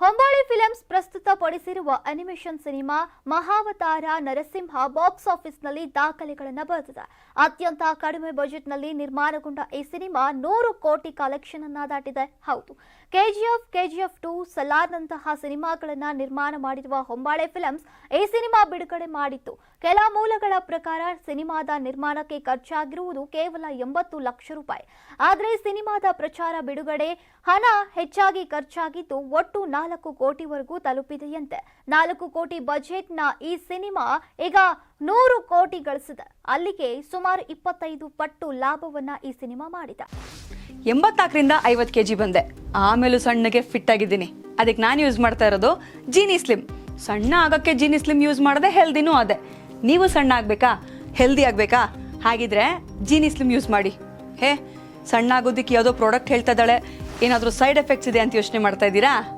ಹೊಂಬಾಳೆ films ಪ್ರಸ್ತುತಪಡಿಸಿರುವ animation cinema Mahavatar Narsimha box ಆಫೀಸ್ನಲ್ಲಿ ದಾಖಲೆಗಳನ್ನು ಬರೆದಿದೆ. ಅತ್ಯಂತ ಕಡಿಮೆ ಬಜೆಟ್ನಲ್ಲಿ ನಿರ್ಮಾಣಗೊಂಡ ಈ ಸಿನಿಮಾ ನೂರು ಕೋಟಿ ಕಲೆಕ್ಷನ್ ಅನ್ನ ದಾಟಿದೆ. ಹೌದು. ಕೆಜಿಎಫ್ ಕೆಜಿಎಫ್ ಟು ಸಲಾರ್ನಂತಹ ಸಿನಿಮಾಗಳನ್ನ ನಿರ್ಮಾಣ ಮಾಡಿರುವ ಹೊಂಬಾಳೆ ಫಿಲಮ್ಸ್ ಈ ಸಿನಿಮಾ ಬಿಡುಗಡೆ ಮಾಡಿತ್ತು ಕೆಲ ಮೂಲಗಳ ಪ್ರಕಾರ ಸಿನಿಮಾದ ನಿರ್ಮಾಣಕ್ಕೆ ಖರ್ಚಾಗಿರುವುದು ಕೇವಲ ಎಂಬತ್ತು ಲಕ್ಷ ರೂಪಾಯಿ. ಆದರೆ ಸಿನಿಮಾದ ಪ್ರಚಾರ ಬಿಡುಗಡೆ ಹಣ ಹೆಚ್ಚಾಗಿ ಖರ್ಚಾಗಿದ್ದು ಒಟ್ಟು ಕೋಟಿವರೆಗೂ ತಲುಪಿದೆಯಂತೆ. ನಾಲ್ಕು ಕೋಟಿ ಬಜೆಟ್ನ ಈ ಸಿನಿಮಾ ಈಗ ನೂರು ಕೋಟಿ ಗಳಿಸಿದೆ. ಅಲ್ಲಿಗೆ ಸುಮಾರು ಇಪ್ಪತ್ತೈದು ಪಟ್ಟು ಲಾಭವನ್ನ ಈ ಸಿನಿಮಾ ಮಾಡಿದೆ. ಎಂಬತ್ನಾಲ್ಕರಿಂದ ಐವತ್ತು ಕೆ ಜಿ ಬಂದೆ. ಆಮೇಲೂ ಸಣ್ಣಗೆ ಫಿಟ್ ಆಗಿದ್ದೀನಿ. ಅದಕ್ಕೆ ನಾನು ಯೂಸ್ ಮಾಡ್ತಾ ಇರೋದು ಜೀನಿ ಸ್ಲಿಮ್ ಸಣ್ಣ ಆಗೋಕ್ಕೆ ಜೀನಿ ಸ್ಲಿಮ್ ಯೂಸ್ ಮಾಡದೆ ಹೆಲ್ದಿನೂ ಅದೇ. ನೀವು ಸಣ್ಣ ಆಗಬೇಕಾ? ಹೆಲ್ದಿ ಆಗಬೇಕಾ? ಹಾಗಿದ್ರೆ ಜೀನಿ ಸ್ಲಿಮ್ ಯೂಸ್ ಮಾಡಿ. ಹೇ, ಸಣ್ಣ ಆಗೋದಕ್ಕೆ ಯಾವುದೋ ಪ್ರಾಡಕ್ಟ್ ಹೇಳ್ತಾ ಇದ್ದಾಳೆ. ಏನಾದರೂ ಸೈಡ್ ಎಫೆಕ್ಟ್ಸ್ ಇದೆ ಅಂತ ಯೋಚನೆ ಮಾಡ್ತಾ ಇದ್ದೀರಾ?